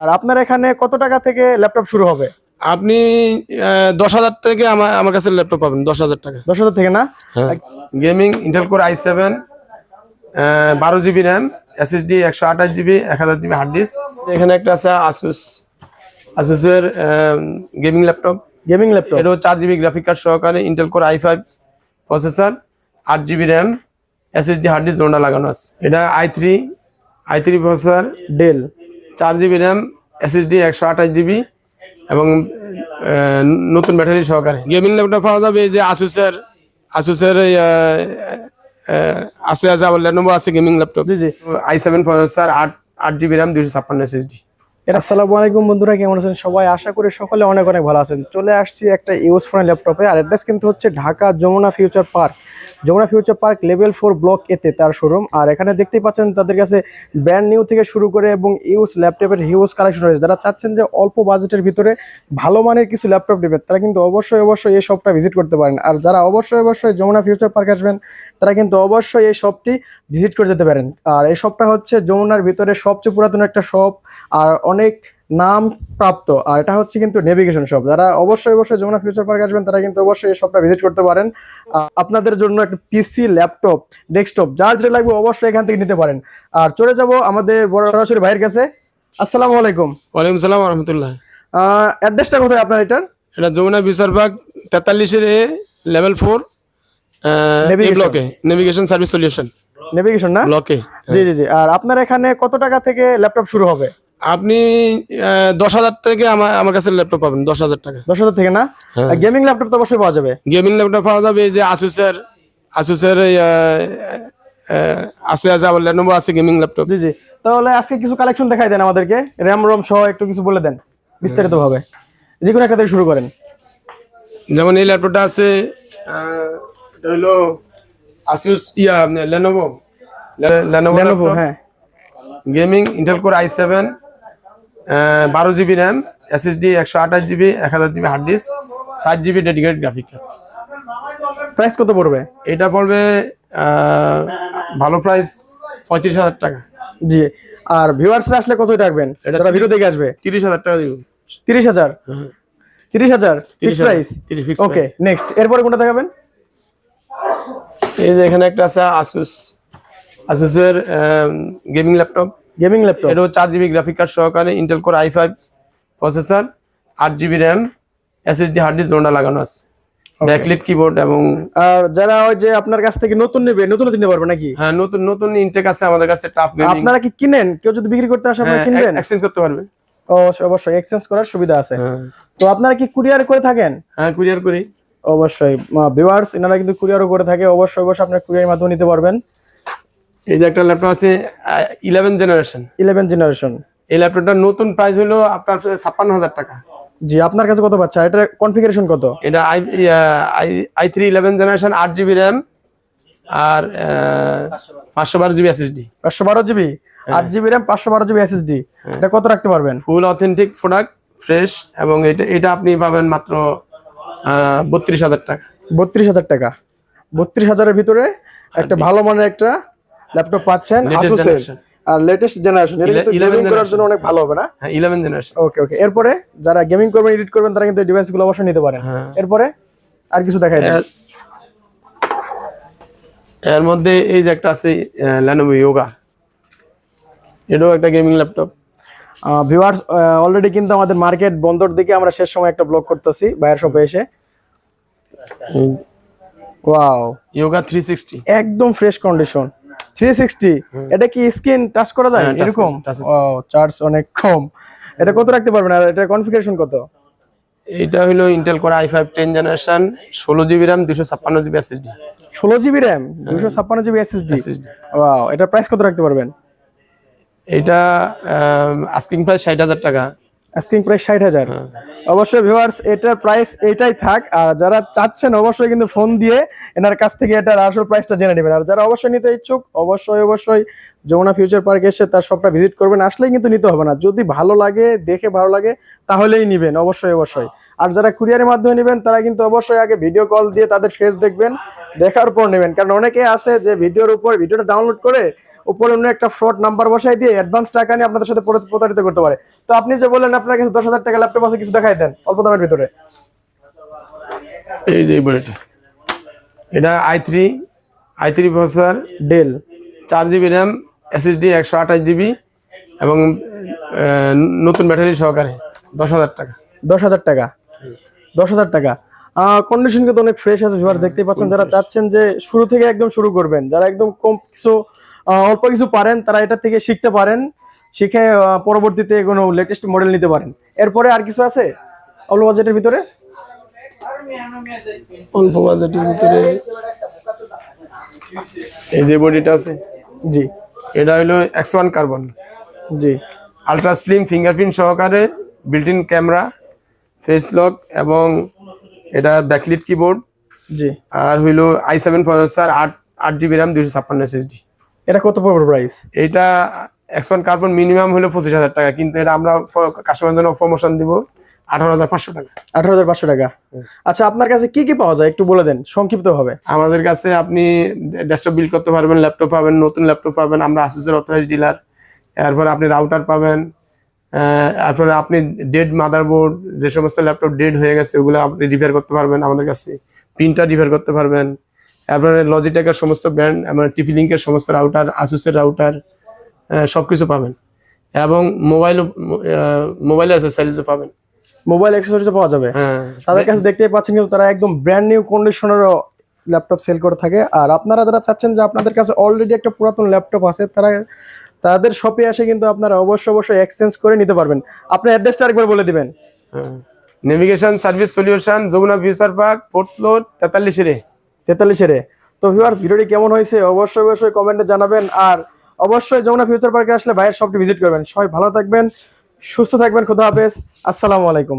আর আপনার এখানে কত টাকা থেকে ল্যাপটপ শুরু হবে? আপনি দশ হাজার থেকে আমার আমার কাছে ল্যাপটপ পাবেন দশ হাজার টাকা। দশ হাজার থেকে না? Gaming Intel core i seven বারো জিবি র্যাম এসএসডি একশো আঠাশ জিবি এক হাজার জিবি হার্ড ডিস্ক এখানে একটা আছে আসুস আসুসের গেমিং ল্যাপটপ। Gaming laptop? এটাও চার জিবি গ্রাফিক কার্ড সহকারে Intel core i five processor আট GB RAM SSD hard disk দুটা লাগানো আছে। এটা i three i three processor Dell চার জিবি র্যাম এসএসডি একশো আঠাশ জিবি এবং নতুন ব্যাটারি সহকারে। গেমিং ল্যাপটপ পাওয়া যাবে এই যে আসুসের আসুসের আছে আছে আবার লেনোভো আছে gaming laptop G G. I seven processor আট আট জিবি র্যাম দুশো ছাপ্পান্ন এসএসডি আসসালামু আলাইকুম বন্ধুরা, কেমন আছেন সবাই? আশা করি সকলে অনেক অনেক ভালো আছেন। চলে আসছি একটা ইউজ ফোন ল্যাপটপে, আর অ্যাড্রেস কিন্তু হচ্ছে Dhaka Jamuna future park. Jamuna future park level four block এতে তার শোরুম, আর এখানে দেখতেই পাচ্ছেন তাদের কাছে ব্র্যান্ড নিউ থেকে শুরু করে এবং ইউজ ল্যাপটপের হিউজ কালেকশন রয়েছে। যারা চাচ্ছেন যে অল্প বাজেটের ভিতরে ভালো মানের কিছু ল্যাপটপ নেবেন, তারা কিন্তু অবশ্যই অবশ্যই এই শপটা ভিজিট করতে পারেন। আর যারা অবশ্যই অবশ্যই যমুনা ফিউচার পার্ক আসবেন, তারা কিন্তু অবশ্যই এই শপটি ভিজিট করে যেতে পারেন। আর এই শপটা হচ্ছে যমুনার ভিতরে সবচেয়ে পুরাতন একটা শপ আর অনেক নাম প্রাপ্ত। আর এটা হচ্ছে কিন্তু নেভিগেশন শপ যারা অবশ্যই অবশ্যই যমুনা ফিউচার পার্ক আসবেন তারা কিন্তু অবশ্যই এই শপটা ভিজিট করতে পারেন। আপনাদের জন্য একটা পিসি ল্যাপটপ ডেস্কটপ যার যেটা লাগবে অবশ্যই এখান থেকে নিতে পারেন। আর চলে যাব আমাদের বড় সরাসরি ভাইয়ের কাছে। আসসালামু আলাইকুম। ওয়ালাইকুম সালাম রহমতুল্লাহ। অ্যাড্রেসটা কোথায় আপনার এটার? এটা যমুনা বিশারবাগ তেতাল্লিশের এ লেভেল ফোর. ব্লকে নেভিগেশন সার্ভিস সলিউশন নেভিগেশন না? ব্লকে জি জি জি। আর আপনার এখানে কত টাকা থেকে ল্যাপটপ শুরু হবে? আপনি দশ হাজার থেকে আমার আমার কাছে ল্যাপটপ পাবেন দশ হাজার টাকা। দশ হাজার থেকে না। গেমিং ল্যাপটপ তো অবশ্যই পাওয়া যাবে। গেমিং ল্যাপটপ পাওয়া যাবে এই যে আসুসের আসুসের আছে আছে আবার লেনোভো আছে গেমিং ল্যাপটপ জি জি। তাহলে আজকে কিছু কালেকশন দেখাই দেন আমাদেরকে। র্যাম রম সহ একটু কিছু বলে দেন বিস্তারিত ভাবে যে কোনো একটা থেকে শুরু করেন। যেমন এই ল্যাপটপটা আছে এটা হলো আসুস ইয়া লেনোভো লেনোভো হ্যাঁ। Gaming Intel core i seven বারো জিবি র্যাম এসএসডি একশো আঠাশ জিবি এক হাজার জিবি হার্ড ডিস্ক ষাট GB dedicated graphic card price কত পড়বে? এটা পড়বে ভালো প্রাইস পঁয়ত্রিশ হাজার টাকা। জি আর ভিউয়ার্সরা আসলে কত রাখবেন? এটা যারা ভিডিও দেখে আসবে। তিরিশ হাজার টাকা দিব। তিরিশ হাজার? তিরিশ হাজার? Fix price 30 fixed okay next এরপরে কোনটা দেখাবেন? এই যে এখানে একটা আছে আসুস আসুসের গেমিং ল্যাপটপ গেমিং ল্যাপটপ? এটাও চার জিবি গ্রাফিক কার্ড সহকারে Intel core i five processor আট GB RAM SSD hard disk দুটা লাগানো আছে। ব্যাকলিট কিবোর্ড এবং আর যারা ওই যে আপনার কাছ থেকে নতুন নেবে নতুন নিতে পারবে নাকি? হ্যাঁ নতুন নতুন ইনটেক আছে আমাদের কাছে টাফ গেমিং আপনারা কি কিনেন? কেউ যদি বিক্রি করতে আসে হ্যাঁ, আপনারা কিনবেন এক্সচেঞ্জ করতে পারবে। অবশ্যই অবশ্যই এক্সচেঞ্জ করার সুবিধা আছে। হ্যাঁ। তো আপনারা কি কুরিয়ার করে থাকেন? হ্যাঁ কুরিয়ার করি। অবশ্যই ভিউয়ার্স এনারা কিন্তু কুরিয়ারও করে থাকে। অবশ্যই অবশ্যই আপনার কুরিয়ারের মাধ্যমে নিতে পারবেন। এই যে একটা ল্যাপটপ আছে ইলেভেন জেনারেশন ইলেভেন জেনারেশন এই ল্যাপটপটার নতুন প্রাইস হলো আপনার ছাপ্পান্ন হাজার টাকা। জি আপনার কাছে কত পাচ্ছে এটা কনফিগারেশন কত? এটা i i three eleven generation আট জিবি র্যাম আর পাঁচশো বারো জিবি এসএসডি পাঁচশো বারো জিবি আট জিবি র্যাম পাঁচশো বারো জিবি এসএসডি এটা কত রাখতে পারবেন? ফুল অথেন্টিক প্রোডাক্ট ফ্রেশ এবং এটা এটা আপনি পাবেন মাত্র বত্রিশ হাজার টাকা। বত্রিশ হাজার টাকা। বত্রিশ হাজারের ভিতরে একটা ভালো মানের একটা ল্যাপটপ পাচ্ছেন আসুসের আর লেটেস্ট জেনারেশন এটা কিন্তু গেমিং করার জন্য অনেক ভালো হবে না? হ্যাঁ ইলেভেন জেনারেশন ওকে ওকে এরপরে যারা গেমিং করবেন এডিট করবেন তারা কিন্তু ডিভাইসগুলো অবশ্যই নিতে পারেন। হ্যাঁ। এরপরে আর কিছু দেখাই দেন এর মধ্যে এই যে একটা আছে ল্যানোভো ইয়োগা এটাও একটা গেমিং ল্যাপটপ ভিউয়ার্স অলরেডি কিন্তু আমাদের মার্কেট বন্দর দিকে আমরা শেষ সময় একটা ব্লগ করতেছি বাইরের শপে এসে। ওয়াও ইয়োগা থ্রি সিক্সটি একদম ফ্রেশ কন্ডিশন থ্রি সিক্সটি এটা কি স্ক্রিন টাচ করা যায়? হ্যাঁ, এরকম? ও চার্জ অনেক কম। এটা কত রাখতে পারবেন? আর এটা কনফিগারেশন কত? এটা হলো Intel core i five ten generation ষোলো জিবি র্যাম দুশো ছাপ্পান্ন জিবি এসএসডি ষোলো জিবি র্যাম দুশো ছাপ্পান্ন জিবি এসএসডি SSD ওয়াও এটা প্রাইস কত রাখতে পারবেন? এটা আস্কিং প্রাইস ষাট হাজার টাকা। আস্কিং প্রাইস ষাট হাজার। অবশ্যই ভিউয়ার্স এটার প্রাইস এটাই থাক। আর যারা চাচ্ছেন অবশ্যই কিন্তু ফোন দিয়ে এনার কাছ থেকে এটার আসল প্রাইসটা জেনে নেবেন। আর যারা অবশ্যই নিতে ইচ্ছুক অবশ্যই অবশ্যই যমুনা ফিউচার পার্ক এসে তার সবটা ভিজিট করবেন। আসলেই কিন্তু নিতে হবে না। যদি ভালো লাগে দেখে ভালো লাগে তাহলেই নিবেন। অবশ্যই অবশ্যই। আর যারা কুরিয়ারের মাধ্যমে নেবেন তারা কিন্তু অবশ্যই আগে ভিডিও কল দিয়ে তাদের ফেস দেখবেন দেখার পর নেবেন। কারণ অনেকে আছে যে ভিডিওর উপর ভিডিওটা ডাউনলোড করে উপরে অন্য একটা ফ্রড নাম্বার বসাই দিয়ে অ্যাডভান্স টাকা নিয়ে আপনাদের সাথে প্রতারিত করতে পারে। তো আপনি যে বললেন আপনার কাছে দশ হাজার টাকা ল্যাপটপ আছে কিছু দেখাই দেন অল্প দামের ভিতরে। এই যে বডিটা এটা। I three i three processor Dell চার জিবি র্যাম এসএসডি একশো আঠাশ জিবি এবং নতুন ব্যাটারি সহকারে দশ হাজার টাকা। দশ হাজার টাকা। দশ হাজার টাকা। কন্ডিশন কিন্তু অনেক ফ্রেশ আছে ভিউয়ার্স দেখতেই পাচ্ছেন। যারা চাচ্ছেন যে শুরু থেকে একদম শুরু করবেন যারা একদম কম কিছু অল্প কিছু পারেন তারা এটা থেকে শিখতে পারেন শিখে পরবর্তীতে কোনো লেটেস্ট মডেল নিতে পারেন। এরপরে আর কিছু আছে অল্প বাজেটের ভিতরে? অল্প বাজেটের ভিতরে এই যে বডিটা আছে জি। এটা হলো এক্স ওয়ান কার্বন জি। আলট্রা স্লিম ফিঙ্গারপ্রিন্ট সহকারে built in camera face lock এবং এটা ব্যাকলিট কিবোর্ড জি। আর হইল আই সেভেন প্রসেসর আট আট জিবি র্যাম দুইশো ছাপ্পান্ন এসএসডি এটা কত পড়বে প্রাইস এটা এক্স ওয়ান কার্বন মিনিমাম হলো পঁচিশ হাজার টাকা কিন্তু এটা আমরা কাস্টমার জন্য প্রমোশন দিব আঠারো হাজার পাঁচশো টাকা। আঠারো হাজার পাঁচশো টাকা। আচ্ছা আপনার কাছে কি কি পাওয়া যায়? একটু বলে দেন সংক্ষিপ্ত হবে আমাদের কাছে আপনি ডেস্কটপ বিল করতে পারবেন ল্যাপটপ পাবেন নতুন ল্যাপটপ পাবেন আমরা আসুসের অথরাইজ ডিলার এরপরে আপনি রাউটার পাবেন তারপরে আপনি ডেড মাদারবোর্ড যে সমস্ত ল্যাপটপ ডেড হয়ে গেছে ওগুলো আপনি রিপেয়ার করতে পারবেন আমাদের কাছে। প্রিন্টার রিপেয়ার করতে পারবেন। তারপরে লজিটেকের সমস্ত ব্র্যান্ড আমার টিপি লিঙ্কের সমস্ত রাউটার আসুসের রাউটার সব কিছু পাবেন। এবং মোবাইল মোবাইল অ্যাসেসারিজও পাবেন। মোবাইল অ্যাক্সেসরিজও পাওয়া যাবে। হ্যাঁ। তাদের কাছে দেখতেই পাচ্ছেন কিন্তু তারা একদম ব্র্যান্ড নিউ কন্ডিশনেরও ল্যাপটপ সেল করে থাকে। আর আপনারা যারা চাচ্ছেন যে আপনাদের কাছে অলরেডি একটা পুরাতন ল্যাপটপ আছে তারা তাদের শপে এসে কিন্তু আপনারা অবশ্যই অবশ্যই এক্সচেঞ্জ করে নিতে পারবেন। আপনার অ্যাড্রেসটা আরেকবার বলে দিবেন। Navigation service solution Jamuna future park fourth floor তেতাল্লিশ রে। তেতাল্লিশে রে। তো ভিউয়ার্স ভিডিওটি কেমন হয়েছে অবশ্যই অবশ্যই কমেন্টে জানাবেন। আর অবশ্যই যমুনা ফিউচার পার্কে আসলে ভাইয়ের সবটি ভিজিট করবেন। সবাই ভালো থাকবেন, সুস্থ থাকবেন, খুদা হাফেজ। আসসালামু আলাইকুম।